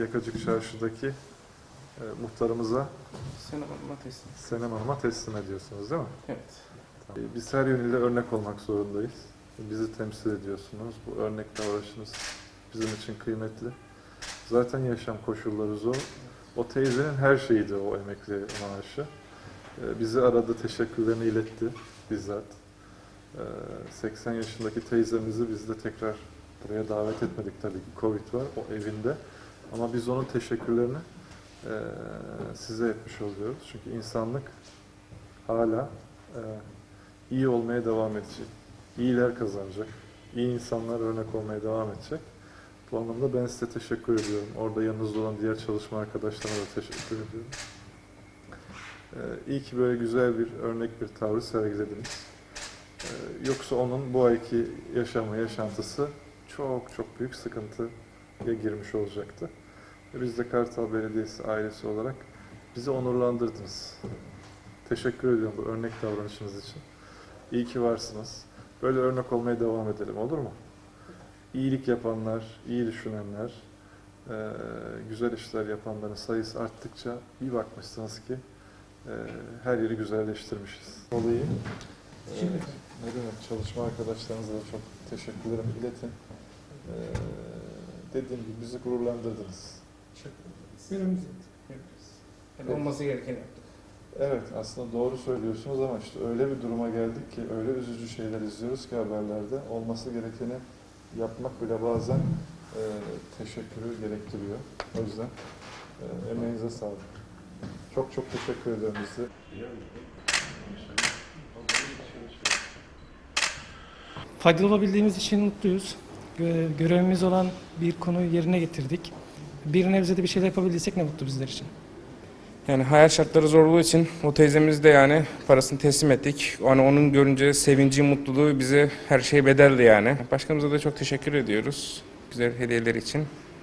Yakacık Çarşı'daki e, muhtarımıza Senem Hanım'a teslim. Senem Hanım'a teslim ediyorsunuz değil mi? Evet. Tamam. E, Biz her yönüyle örnek olmak zorundayız. Bizi temsil ediyorsunuz. Bu örnek davranışınız bizim için kıymetli. Zaten yaşam koşulları zor. O teyzenin her şeyiydi o emekli maaşı. E, Bizi aradı, teşekkürlerini iletti bizzat. E, 80 yaşındaki teyzemizi biz de tekrar buraya davet etmedik tabii ki. Covid var o evinde. Ama biz onun teşekkürlerini e, size etmiş oluyoruz. Çünkü insanlık hala e, iyi olmaya devam edecek. İyiler kazanacak. İyi insanlar örnek olmaya devam edecek. Bu anlamda ben size teşekkür ediyorum. Orada yanınızda olan diğer çalışma arkadaşlarıma da teşekkür ediyorum. Ee, iyi ki böyle güzel bir örnek bir tavrı sergilediniz. Ee, yoksa onun bu ayki yaşamı, yaşantısı çok çok büyük sıkıntıya girmiş olacaktı. Biz de Kartal Belediyesi ailesi olarak bizi onurlandırdınız. Teşekkür ediyorum bu örnek davranışınız için. İyi ki varsınız. Böyle örnek olmaya devam edelim olur mu? İyilik yapanlar, iyi düşünenler, eee, güzel işler yapanların sayısı arttıkça bir bakmışsınız ki eee, her yeri güzelleştirmişiz. Olayı eee, ne demek çalışma arkadaşlarınıza da çok teşekkürlerimi iletin. Dediğim gibi bizi gururlandırdınız. Günümüz yani olması gerekeni yaptık. Evet aslında doğru söylüyorsunuz ama işte öyle bir duruma geldik ki öyle üzücü şeyler izliyoruz ki haberlerde olması gerekeni yapmak bile bazen e, teşekkürü gerektiriyor. O yüzden e, emeğinize sağlık. Çok çok teşekkür ederim size. Faydalı olabildiğimiz için mutluyuz. Gö- Görevimiz olan bir konuyu yerine getirdik. Bir nebze de bir şeyler yapabildiysek ne mutlu bizler için. Yani hayat şartları zorluğu için o teyzemiz de yani parasını teslim ettik. Yani onun görünce sevinci, mutluluğu bize her şey bedeldi yani. Başkanımıza da çok teşekkür ediyoruz güzel hediyeler için.